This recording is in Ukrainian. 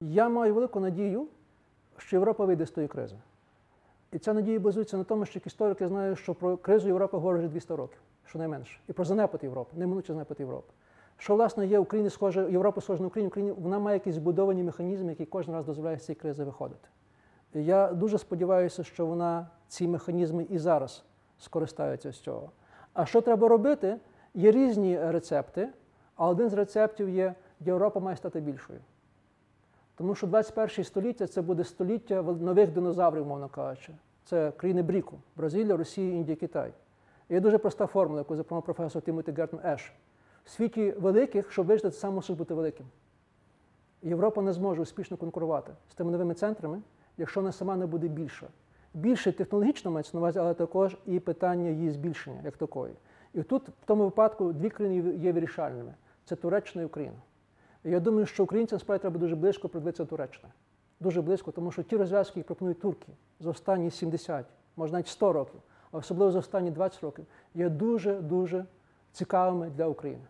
Я маю велику надію, що Європа вийде з тої кризи. І ця надія базується на тому, що як історики знають, що про кризу Європи говорять вже 200 років, щонайменше. І про занепад Європи, неминучий занепад Європи. Що, власне, є Україні схоже, Європа схожа на Україну, Україні, вона має якісь збудовані механізми, які кожен раз дозволяють з цієї кризи виходити. І я дуже сподіваюся, що вона ці механізми і зараз скористається з цього. А що треба робити? Є різні рецепти, а один з рецептів є Європа має стати більшою. Тому що 21 століття це буде століття нових динозаврів, мовно кажучи. Це країни Бріку, Бразилія, Росія, Індія, Китай. І є дуже проста формула, яку запропонував професор Тімоті Гертон Еш. В світі великих, щоб вижити, це мусить бути великим. Європа не зможе успішно конкурувати з тими новими центрами, якщо вона сама не буде більша. Більше технологічно мається на увазі, але також і питання її збільшення як такої. І тут, в тому випадку, дві країни є вирішальними: це Туреччина і Україна. Я думаю, що українцям справді треба дуже близько придивитися до Туреччини. Дуже близько, тому що ті розв'язки, які пропонують турки за останні 70, може навіть 100 років, а особливо за останні 20 років, є дуже-дуже цікавими для України.